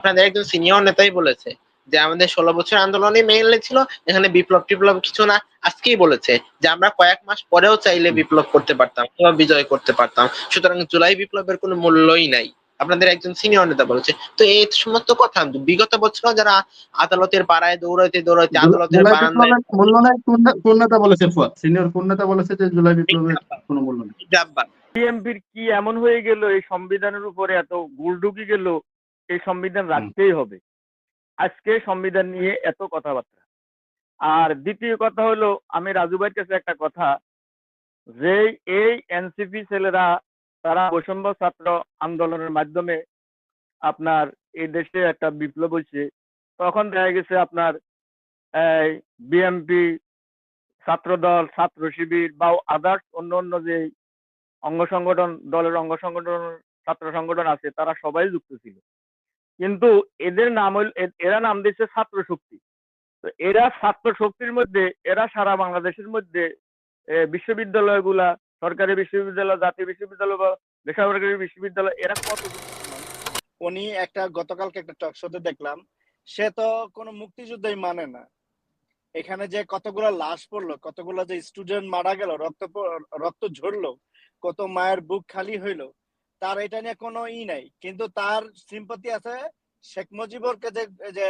আপনাদের একজন সিনিয়র নেতাই বলেছে যে আমাদের ষোলো বছর আন্দোলনে মেইনলি ছিল এখানে বিপ্লব টিপ্লব কিছু না আজকেই বলেছে যে আমরা কয়েক মাস পরেও চাইলে বিপ্লব করতে পারতাম অথবা বিজয় করতে পারতাম। সুতরাং জুলাই বিপ্লবের কোনো মূল্যই নাই। আপনাদের একজন সিনিয়র নেতা বলেছে। তো এই সমস্ত কথা বিগত বছর যারা আদালতের পাড়ায় দৌড়াইতে দৌড়াইতে আদালতের বারান্দায় মূল্য নাই কোন নেতা বলেছে ফুয়াদ? সিনিয়র কোন নেতা বলেছে যে জুলাই বিপ্লবের কোনো মূল্য নেই? জাব্বার। বিএনপির কি এমন হয়ে গেল? এই সংবিধানের উপরে এত গুল ঢুকে গেল? এই সংবিধান রাখতেই হবে। আজকে সংবিধান নিয়ে এত কথাবার্তা। আর দ্বিতীয় কথা হলো আমি রাজু ভাইয়ের কাছে একটা কথা। যে এই এনসিপি ছেলেরা তারা বৈষম্য ছাত্র আন্দোলনের মাধ্যমে আপনার এই দেশে একটা বিপ্লব হয়েছে। তখন দেখা গেছে আপনার বিএমপি ছাত্রদল ছাত্র শিবির বা আদার্স অন্য অন্য যে অঙ্গ সংগঠন দলের অঙ্গ সংগঠন ছাত্র সংগঠন আছে তারা সবাই যুক্ত ছিল। কিন্তু এদের নাম হইল এরা নাম দিচ্ছে ছাত্র শক্তি তো এরা ছাত্র শক্তির মধ্যে, এরা সারা বাংলাদেশের মধ্যে বিশ্ববিদ্যালয়গুলা, সরকারি বিশ্ববিদ্যালয়, জাতীয় বিশ্ববিদ্যালয় বা বেসরকারি বিশ্ববিদ্যালয়, এরা কত উনি একটা, গতকালকে একটা টক শোতে দেখলাম, সে তো কোনো মুক্তিযুদ্ধই মানে না। এখানে যে কতগুলো লাশ পড়ল, কতগুলো যে স্টুডেন্ট মারা গেল, রক্ত রক্ত ঝরলো, কত মায়ের বুক খালি হইল, তার এটা নিয়ে কোনো ই নাই। কিন্তু তার সিম্পতি আছে শেখ মুজিবুরকে যে যে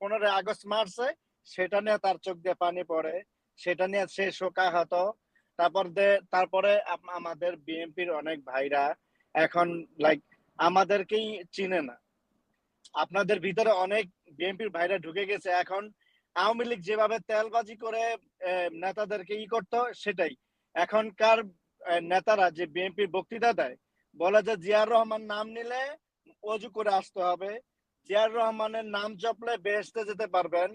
পনেরোই আগস্ট মারছে, সেটা নিয়ে তার চোখ দিয়ে পানি পড়ে। সেটা নিয়ে সে শোকাহত। তারপর তারপরে আমাদের বিএনপির অনেক ভাইরা এখন লাইক আমাদেরকেই চিনে না। আপনাদের ভিতরে অনেক বিএনপির ভাইরা ঢুকে গেছে। এখন আওয়ামী লীগ যেভাবে তেলবাজি করে নেতাদেরকে ই করতো, সেটাই। এখনকার নেতারা যে বিএনপির বক্তৃতা দেয়, বলে যে, জিয়ার রহমান নাম নিলে অজু করে আসতে হবে। জিয়ার রহমানের নাম জপলে বেহেস্তে যেতে পারবেন।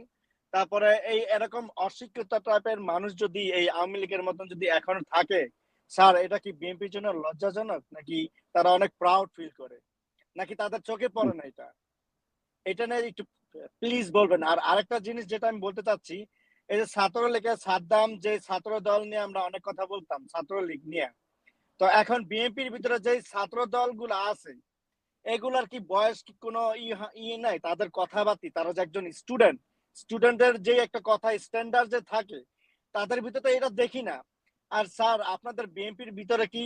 তারপরে এই এরকম অশিক্ষিত টাইপের মানুষ যদি এই আওয়ামী লীগের মতন যদি এখন থাকে, স্যার, এটা কি বিএনপির জন্য লজ্জাজনক? নাকি তারা অনেক প্রাউড ফিল করে? নাকি তাদের চোখে পড়ে না এটা? এটা নিয়ে একটু প্লিজ বলবেন। আর আরেকটা জিনিস যেটা আমি বলতে চাচ্ছি, এই যে ছাত্র ছাত্রলীগের সাদ্দাম, যে ছাত্র দল নিয়ে আমরা অনেক কথা বলতাম, ছাত্রলীগ নিয়ে। তো এখন বিএনপির ভিতরে যে ছাত্র দলগুলো আছে এগুলার কি বয়স কি কোনো ই নাই? তাদের কথাবার্তি, তারা যে একজন স্টুডেন্ট স্টুডেন্টের যে একটা কথা স্ট্যান্ডার্ড যে থাকে, তাদের ভিতরে তো এটা দেখি না। আর স্যার, আপনাদের বিএনপির ভিতরে কি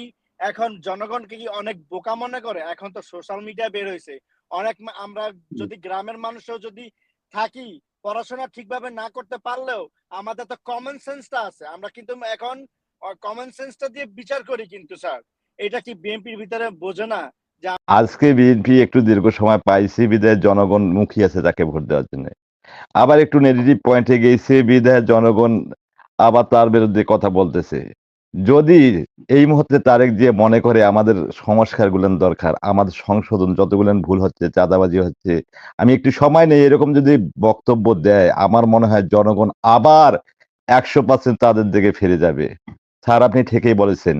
এখন জনগণকে কি অনেক বোকা মনে করে? এখন তো সোশ্যাল মিডিয়া বের হয়েছে অনেক আমরা যদি গ্রামের মানুষও যদি থাকি, পড়াশোনা ঠিকভাবে না করতে পারলেও আমাদের তো কমন সেন্সটা আছে। আমরা কিন্তু এখন কমন সেন্সটা দিয়ে বিচার করি কিন্তু, স্যার। এটা কি বিএনপির ভিতরে বোঝে না? আজকে বিএনপি একটু দীর্ঘ সময় পাইছে বিদায় জনগণ মুখী আছে তাকে ভোট দেওয়ার জন্য। আবার একটু নেগেটিভ পয়েন্টে গেছে বিদায় জনগণ আবার তার বিরুদ্ধে কথা বলতেছে। যদি এই মুহূর্তে তারেক যে মনে করে আমাদের সংস্কার গুলেন দরকার, আমাদের সংশোধন যতগুলেন ভুল হচ্ছে, চাঁদাবাজি হচ্ছে, আমি একটু সময় নেই, এরকম যদি বক্তব্য দেয়, আমার মনে হয় জনগণ আবার একশো পার্সেন্ট তাদের দিকে ফিরে যাবে। স্যার, আপনি ঠিকই বলেছেন।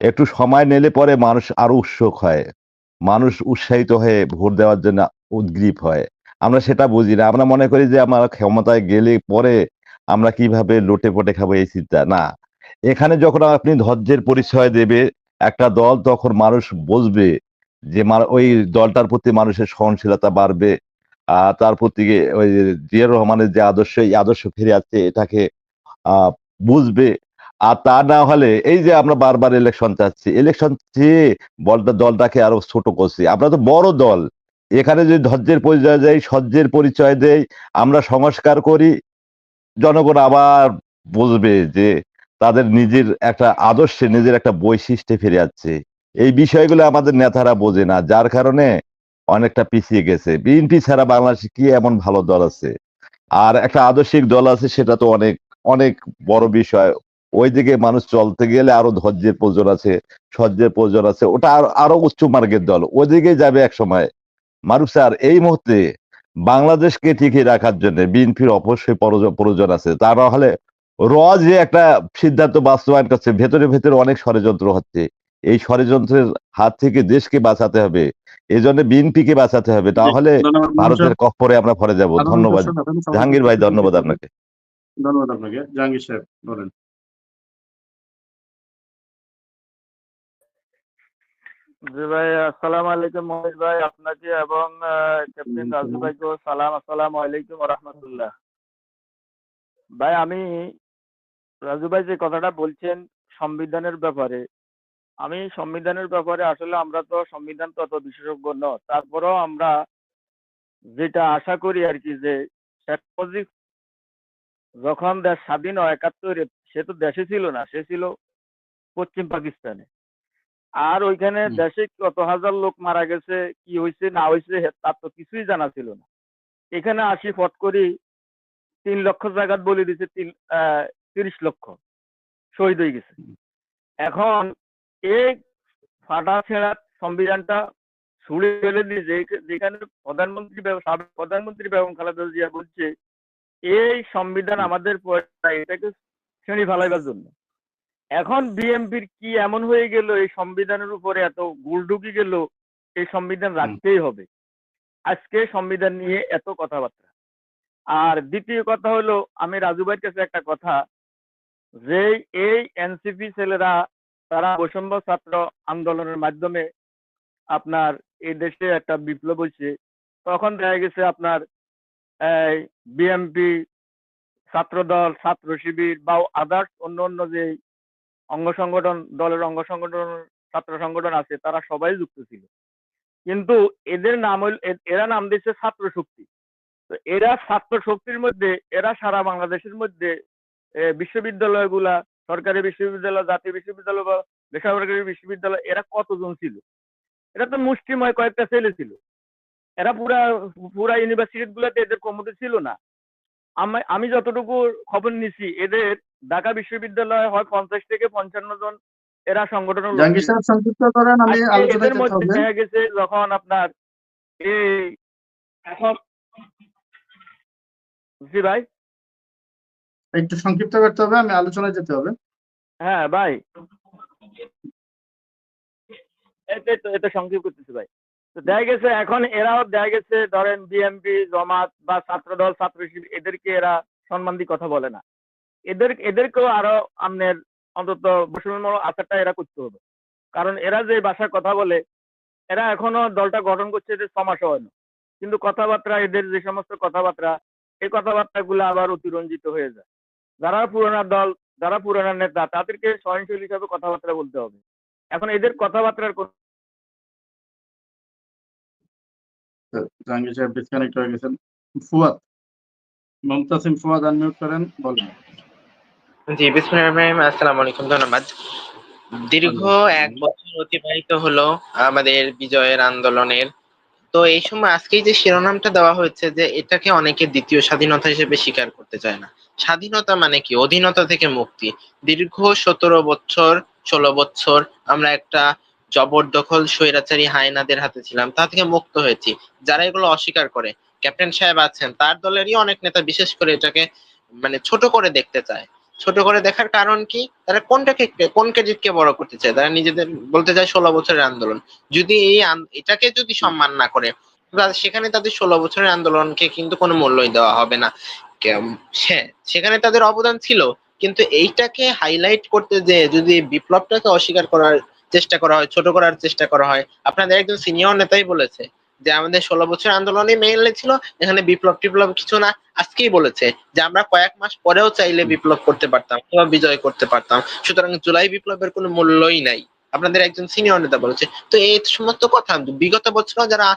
একটু সময় নিলে পরে মানুষ আরও উৎসুক হয়। মানুষ উৎসাহিত হয়ে ভোট দেওয়ার জন্য উদ্গ্রীব হয়। আমরা সেটা বুঝি না। আমরা মনে করি যে আমরা ক্ষমতায় গেলে পরে আমরা কীভাবে লোটে পটে খাব এই চিন্তা না। এখানে যখন আপনি ধৈর্যের পরিচয় দেবে একটা দল, তখন মানুষ বুঝবে যে ওই দলটার প্রতি মানুষের সহনশীলতা বাড়বে। তার প্রতি ওই জিয়া রহমানের যে আদর্শ, এই আদর্শ ফিরে আসছে, এটাকে বুঝবে। আর তা না হলে এই যে আমরা বারবার ইলেকশন চাচ্ছি ইলেকশন চেয়ে বলটা দলটাকে আরও ছোট করছি। আমরা তো বড় দল। এখানে যদি ধৈর্যের পরিচয় দেয় সহ্যের পরিচয় দেয় আমরা সংস্কার করি, জনগণ আবার বুঝবে যে তাদের নিজের একটা আদর্শে, নিজের একটা বৈশিষ্ট্যে ফিরে যাচ্ছে এই বিষয়গুলো আমাদের নেতারা বোঝে না, যার কারণে অনেকটা পিছিয়ে গেছে। বিএনপি ছাড়া বাংলাদেশে কি এমন ভালো দল আছে? আর একটা আদর্শিক দল আছে, সেটা তো অনেক অনেক বড় বিষয়। ওইদিকে মানুষ চলতে গেলে আরও ধৈর্যের প্রয়োজন আছে সহ্যের প্রয়োজন আছে ওটা আরও আরও উচ্চ মার্গের দল। ওইদিকে যাবে এক সময়। মারুফ স্যার এই মুহূর্তে বাংলাদেশকে টিকিয়ে রাখার জন্য বিএনপির অবশ্যই প্রয়োজন- আছে। তা না হলে র যে একটা সিদ্ধান্ত বাস্তবায়ন করছে ভেতরে ভেতরে অনেক ষড়যন্ত্র হচ্ছে। এই ষড়যন্ত্রের হাত থেকে দেশকে বাঁচাতে হবে। এই জন্য বিএনপিকে বাঁচাতে হবে। তাহলে ভারতের কফরে আমরা পরে যাব। ধন্যবাদ। জাহাঙ্গীর ভাই ধন্যবাদ আপনাকে। ধন্যবাদ আপনাকে। জাহাঙ্গীর সাহেব বলেন। জি ভাই আসসালামু আলাইকুম মহেশ ভাই আপনাকে এবং ক্যাপ্টেন রাজু ভাইকেও সালাম আসসালামু আলাইকুম রহমতুল্লাহ ভাই আমি রাজু ভাই যে কথাটা বলছেন সংবিধানের ব্যাপারে আমি সংবিধানের ব্যাপারে আসলে আমরা তো সংবিধান তত বিশেষজ্ঞ ন তারপরেও আমরা যেটা আশা করি আর কি যে শেখ মুজিব যখন দেশ স্বাধীন হয় একাত্তরে সে তো দেশে ছিল না সে ছিল পশ্চিম পাকিস্তানে। আর ওইখানে দেশে কত হাজার লোক মারা গেছে কি হয়েছে না হয়েছে তার তো কিছুই জানা ছিল না। এখানে আসি ফট করি তিন লক্ষ জায়গাত বলে দিছে তিন তিরিশ লক্ষ শহীদ হয়ে গেছে। এখন এই ফাটা ছেঁড়া সংবিধানটা ছুড়ে ফেলে দিয়ে যেখানে প্রধানমন্ত্রী সাবেক প্রধানমন্ত্রী বেগম খালেদা জিয়া বলছে এই সংবিধান আমাদের এটাকে শ্রেণি ফেলাইবার জন্য। এখন বিএমপির কি এমন হয়ে গেল? এই সংবিধানের উপরে এত গুল ঢুকে গেল এই সংবিধান রাখতেই হবে। আজকে সংবিধান নিয়ে এত কথাবার্তা। আর দ্বিতীয় কথা হলো আমি রাজু ভাইয়ের কাছে একটা কথা। যে এই এনসিপি ছেলেরা তারা বৈষম্য ছাত্র আন্দোলনের মাধ্যমে আপনার এই দেশে একটা বিপ্লব হয়েছে। তখন দেখা গেছে আপনার বিএমপি ছাত্রদল ছাত্র শিবির বা আদার্স অন্য অন্য যে অঙ্গ সংগঠন, দলের অঙ্গ সংগঠন, ছাত্র সংগঠন আছে, তারা সবাই যুক্ত ছিল। কিন্তু এদের নাম এরা নাম দিচ্ছে ছাত্র শক্তি। তো এরা ছাত্র শক্তির মধ্যে, এরা সারা বাংলাদেশের মধ্যে বিশ্ববিদ্যালয়গুলা, সরকারি বিশ্ববিদ্যালয়, জাতীয় বিশ্ববিদ্যালয় বা বেসরকারি বিশ্ববিদ্যালয়, এরা কতজন ছিল? এরা তো মুষ্টিময় কয়েকটা ছেলে ছিল। এরা পুরা পুরা ইউনিভার্সিটি গুলাতে এদের কমিটি ছিল না। আমি যতটুকু খবর নিছি, এদের ঢাকা বিশ্ববিদ্যালয়ে হয় পঞ্চাশ থেকে পঞ্চান্ন জন। এরা সংক্ষিপ্ত আলোচনায় এদের মধ্যে দেখা গেছে যখন আপনার এই এখন জি ভাই। একটু সংক্ষিপ্ত করতে হবে আমি আলোচনায় যেতে হবে। হ্যাঁ ভাই। এটা সংক্ষেপ করতেছি ভাই। তো দেখা গেছে এখন এরাও দেখা গেছে ধরেন বিএমপি জমাত বা ছাত্রদল ছাত্র এদেরকে এরা সম্মান দিয়ে কথা বলে না। এদের, এদেরকেও আরও আমনের অন্তত বৈষম্যমূলক আচারটা এরা করতে হবে। কারণ এরা যে ভাষায় কথা বলে, এরা এখনও দলটা গঠন করছে এদের ছ মাস হয় না। কিন্তু কথাবার্তা, এদের যে সমস্ত কথাবার্তা, এই কথাবার্তাগুলো আবার অতিরঞ্জিত হয়ে যায়। যারা পুরোনো দল, যারা পুরোনো নেতা, তাদেরকে সহনশীল হিসাবে কথাবার্তা বলতে হবে। এখন এদের কথাবার্তার কোনো ফুয়াদ ফুয়াদ আনমিউট করেন, বলেন। জি বিসমিল্লাহির রহমানির রহিম। আসসালামু আলাইকুম ধন্যবাদ। দীর্ঘ এক বছর অতিবাহিত হলো আমাদের বিজয়ের আন্দোলনের। তো এই সময় আজকেই যে শিরোনামটা দেওয়া হয়েছে যে এটাকে অনেকে দ্বিতীয় স্বাধীনতা হিসেবে স্বীকার করতে চায় না। স্বাধীনতা মানে কি? অধীনতা থেকে মুক্তি। দীর্ঘ সতেরো বছর ষোলো বছর আমরা একটা জবরদখল স্বৈরাচারী হায়নাদের হাতে ছিলাম তা থেকে মুক্ত হয়েছি। যারা এগুলো অস্বীকার করে ক্যাপ্টেন সাহেব আছেন তার দলেরই অনেক নেতা বিশেষ করে এটাকে মানে ছোট করে দেখতে চায়। ছোট করে দেখার কারণ কি? তারা কোনটাকে কোন ক্রেডিটকে বড় করতে চায়? তারা নিজেদের বলতে চায় ষোলো বছরের আন্দোলন। যদি এই এটাকে যদি সম্মান না করে সেখানে তাদের ষোলো বছরের আন্দোলনকে কিন্তু কোনো মূল্যই দেওয়া হবে না। হ্যাঁ সেখানে তাদের অবদান ছিল। কিন্তু এইটাকে হাইলাইট করতে যে যদি বিপ্লবটাকে অস্বীকার করার চেষ্টা করা হয়, ছোট করার চেষ্টা করা হয়, আপনাদের একজন সিনিয়র নেতাই বলেছে যে আমাদের ষোলো বছর আন্দোলনে মেইনলি ছিল এখানে বিপ্লব টিপ্লব কিছু না। আজকেই বলেছে যে আমরা কয়েক মাস পরেও চাইলে বিপ্লব করতে পারতাম অথবা বিজয় করতে পারতাম। সুতরাং জুলাই বিপ্লবের কোনো মূল্যই নাই। আপনাদের একজন সিনিয়র নেতা বলেছে। তো এই সমস্ত কথা বিগত বছর যারা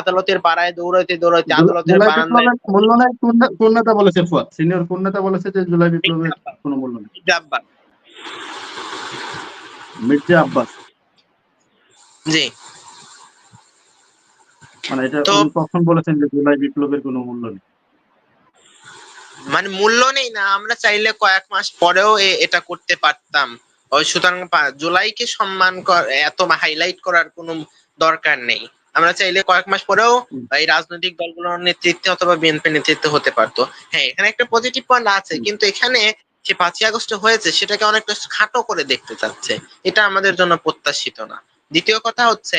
আদালতের পাড়ায় দৌড়াইতে দৌড়াইতে আদালতের বারান্দায় মূল্য নাই। কোন নেতা বলেছে ফুয়াদ? সিনিয়র কোন নেতা বলেছে যে জুলাই বিপ্লবের কোনো মূল্য নেই? ডাব্বা মির্জা আব্বাস। জি। মানে এটা কখন বলেছেন যে জুলাই বিপ্লবের কোনো মূল্য নেই? মানে মূল্য নেই না আমরা চাইলে কয়েক মাস পরেও এটা করতে পারতাম। ওই সুতরাং জুলাইকে সম্মান কর- এত হাইলাইট করার কোনো দরকার নেই। আমরা চাইলে কয়েক মাস পরেও এই রাজনৈতিক দলগুলোর নেতৃত্বে অথবা বিএনপি নেতৃত্বে হতে পারতো। হ্যাঁ এখানে একটা পজিটিভ পয়েন্ট আছে কিন্তু এখানে যে পাঁচই আগস্ট হয়েছে সেটাকে অনেকটা খাটো করে দেখতে চাচ্ছে। এটা আমাদের জন্য প্রত্যাশিত না। দ্বিতীয় কথা হচ্ছে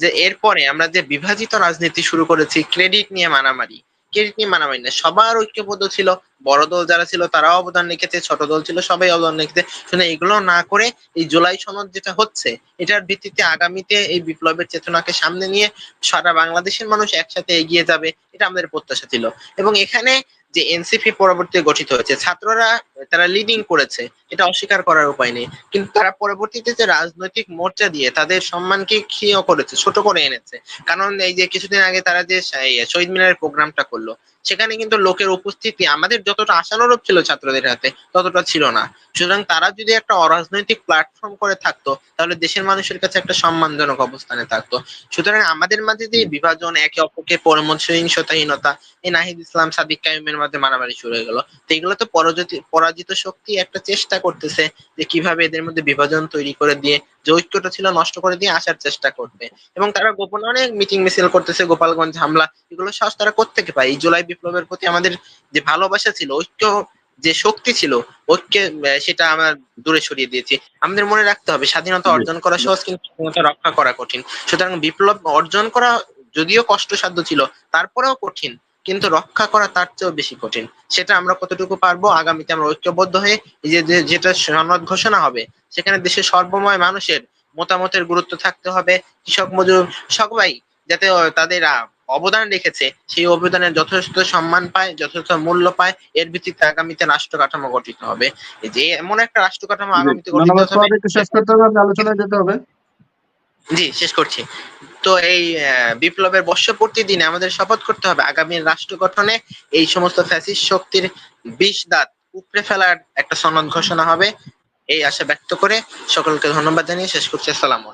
যে এরপরে আমরা যে বিভাজিত রাজনীতি শুরু করেছি ক্রেডিট নিয়ে মারামারি। ক্রেডিট নিয়ে মানামারি না, সবার ঐক্যবদ্ধ ছিল। বড় দল যারা ছিল তারাও অবদান রেখেছে, ছোট দল ছিল সবাই অবদান রেখেছে। শুনে এগুলো না করে এই জুলাই সনদ যেটা হচ্ছে, এটার ভিত্তিতে আগামীতে এই বিপ্লবের চেতনাকে সামনে নিয়ে সারা বাংলাদেশের মানুষ একসাথে এগিয়ে যাবে, এটা আমাদের প্রত্যাশা ছিল। এবং এখানে যে এনসিপি পরবর্তী গঠিত হয়েছে, ছাত্ররা তারা লিডিং করেছে, এটা অস্বীকার করার উপায় নেই। কিন্তু তারা পরবর্তীতে যে রাজনৈতিক মোর্চা দিয়ে তাদের সম্মানকে ক্ষীয় করেছে, ছোট করে এনেছে। কারণ এই যে কিছুদিন আগে তারা যে শহীদ মিনারের প্রোগ্রামটা করল, সেখানে কিন্তু লোকের উপস্থিতি, আমাদের যতটা আশানুরূপ ছিল ছাত্রদের হাতে, ততটা ছিল না। সুতরাং তারা যদি একটা অরাজনৈতিক প্ল্যাটফর্ম করে থাকতো, তাহলে দেশের মানুষের কাছে একটা সম্মানজনক অবস্থানে থাকতো। সুতরাং আমাদের মাঝে যে বিভাজন, একে অপরকে পরমসহিংসতাহীনতা এই নাহিদ ইসলাম সাদিক কায়ুমের মধ্যে মারামারি শুরু হয়ে গেল। তো এগুলো তো পরাজিত পরাজিত শক্তি একটা চেষ্টা করতেছে যে কীভাবে এদের মধ্যে বিভাজন তৈরি করে দিয়ে যে ঐক্যটা ছিল নষ্ট করে দিয়ে আসার চেষ্টা করবে। এবং তারা গোপনে অনেক মিটিং মিছিল করতেছে গোপালগঞ্জ হামলা এগুলো সাহস তারা কোত্থেকে পায়? এই জুলাই বিপ্লবের প্রতি আমাদের যে ভালোবাসা ছিল ঐক্য যে শক্তি ছিল ঐক্যে সেটা আমরা দূরে সরিয়ে দিয়েছি। আমাদের মনে রাখতে হবে স্বাধীনতা অর্জন করা সহজ কিন্তু স্বাধীনতা রক্ষা করা কঠিন। সুতরাং বিপ্লব অর্জন করা যদিও কষ্টসাধ্য ছিল তারপরেও কঠিন। কিন্তু রক্ষা করা তার চেয়েও বেশি কঠিন। সেটা আমরা কতটুকু পারব আগামীতে আমরা ঐক্যবদ্ধ হয়ে যে যেটা সনদ ঘোষণা হবে সেখানে দেশের সর্বময় মানুষের মতামতের গুরুত্ব থাকতে হবে। কৃষক মজুর সবাই যাতে তাদের অবদান রেখেছে সেই অবদানের যথেষ্ট সম্মান পায় যথেষ্ট মূল্য পায়। এর ভিত্তিতে আগামীতে রাষ্ট্র কাঠামো গঠিত হবে। যে এমন একটা রাষ্ট্র কাঠামো আগামীতে গঠিত হবে। আলোচনায় যেতে হবে। জি, শেষ করছি। তো এই বিপ্লবের বর্ষপূর্তি দিনে আমাদের শপথ করতে হবে। আগামী রাষ্ট্র গঠনে এই সমস্ত ফ্যাসিস্ট শক্তির বিষ দাঁত উপড়ে ফেলার একটা সনদ ঘোষণা হবে। এই আশা ব্যক্ত করে সকলকে ধন্যবাদ জানিয়ে শেষ করছি। আসসালামু